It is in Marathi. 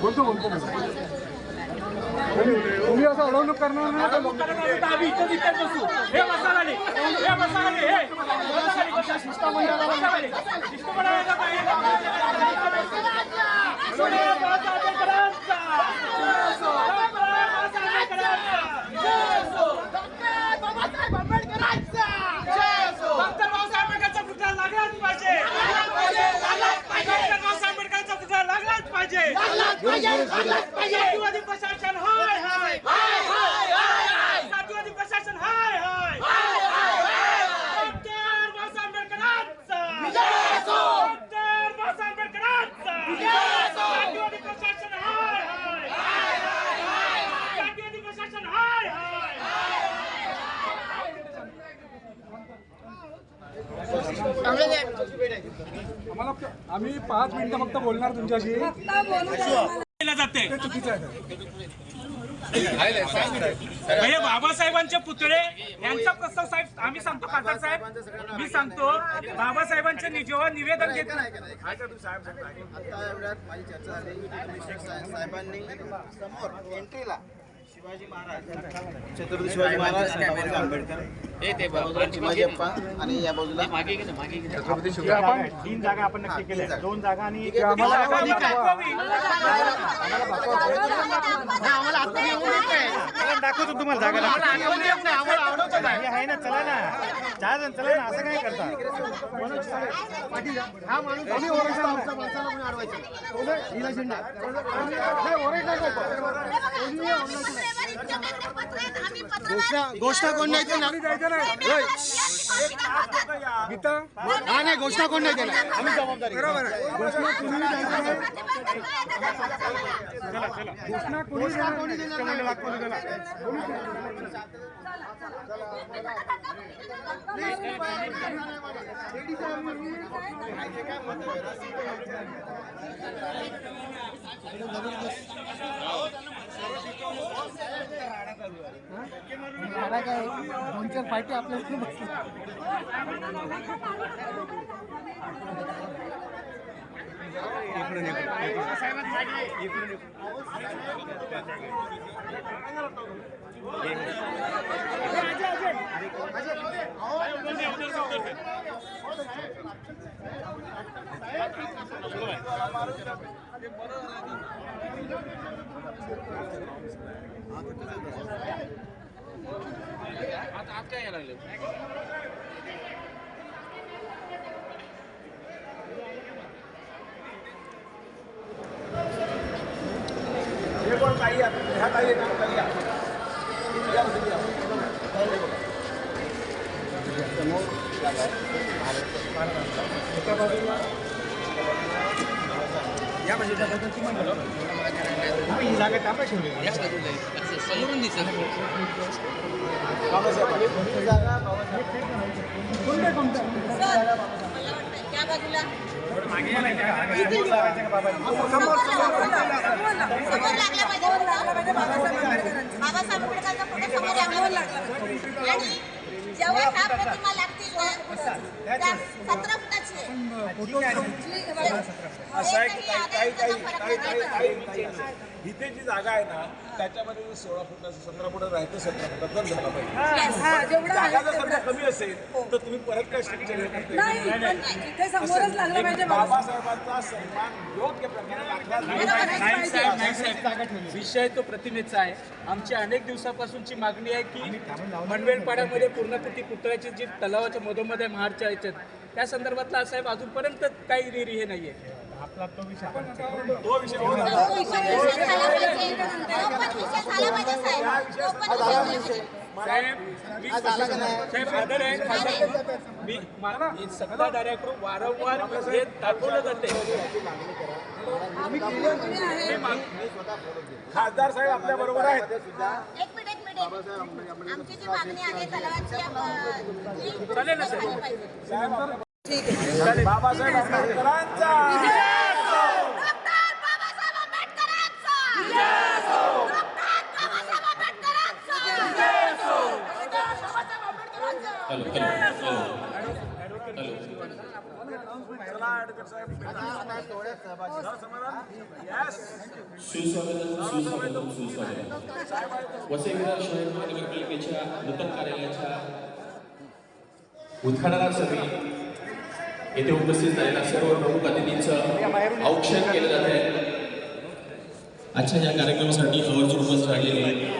बोलतो बोलतो. तुम्ही असं अडवणूक करणार नाही. आम्ही इथं बसू. हे हे हे. शिष्टमंडळाला शिष्टमंडळाला डॉक्टर बाबासाहेब आंबेडकरचा पुतळा लागलाच पाहिजे डॉक्टर बाबासाहेब आंबेडकरचा पुतळा लागलाच पाहिजे जातीवादी प्रशासन हाय हाय जातीवादी प्रशासन हाय हाय डॉक्टर बाबासाहेब आंबेडकरांचा डॉक्टर बाबासाहेब आंबेडकरांचा जातीवादी प्रशासन हाय हाय जातीवादी प्रशासन हाय हाय आम्हाला आम्ही पाच मिनिटं फक्त बोलणार तुमच्याशी. केलं जाते. ते चुकीचं आहे. हे बाबासाहेबांचे पुतळे यांचा प्रस्ताव साहेब आम्ही सांगतो खासदार साहेब मी सांगतो बाबासाहेबांचे जेव्हा निवेदन साहे- साहेबांनी समोर एंट्रीला शिवाजी महाराज छत्रपती शिवाजी महाराज बाबासाहेब आंबेडकर आणि या बाजूला छत्रपती शिवाजी आपण तीन जागा आपण नक्की केल्या. दोन जागा आणि ते आम्हाला जागांनी दाखवा. दाखवतो तुम्हाला जागा. हे आहे ना चला ना. चार जण चला ना असं काय करता? हा माणूस कोणी आमच्या माणसाला कोणी अडवायचं कोणी? नाही, ओरडला नाही. घोषणा कोणी कोण नाही चार द्यायचं नाही गीता हा नाही घोषणा कोण नाही केली आम्ही जबाबदारी घेऊ. बरोबर आहे घोषणा कुणी द्यायचं नाही घोषणा कुणी देणार जागा दोन चार पार्टी आपल्या जागा तापा बाजूला. समोर लागला पाहिजे बाबासाहेब आंबेडकरांचा फोटो समोर लागला. पाहिजे आणि जेव्हा ह्या प्रतिमा लागतील सतरा फुटाची आहे. असं आहे की काही काही काही काही काही काही काही एक नसेल. इथे जी जागा आहे ना त्याच्यामध्ये जे सोळा फुटाचं सतरा फुटात राहायचं सतरा फुटात झाला पाहिजे. जागा जर समजा कमी असेल तर तुम्ही परत काय स्ट्रक्चर बाबासाहेबांचा सन्मान योग्य प्रकारे विषय तो प्रतिमेचा आहे. आमची अनेक दिवसापासूनची मागणी आहे की मनवेलपाड्यामध्ये पूर्णकृती पुतळ्याची जी तलावाच्या मधोमध आहे महाडच्या याच्यात त्या संदर्भातला साहेब अजूनपर्यंत काही रिरी हे आपला तो विषय तो विषय मी सत्ताधाऱ्याकडून वारंवार हे दाखवलं जाते. खासदार साहेब आपल्या बरोबर आहेत. आमची जी मागणी आहे तलावाची साहेब. पाहिजे. बाबासाहेब आंबेडकरांचा डॉक्टर बाबासाहेब साहेब. सुस्वागतम सुस्वागतम शहर महानगरपालिकेच्या नूतन कार्यालयाच्या उद्घाटनासाठी येथे उपस्थित झालेल्या सर्व प्रमुख अतिथींचं औक्षण केलं जात आहे. आजच्या या कार्यक्रमासाठी आवर्जून उपस्थित राहिलेले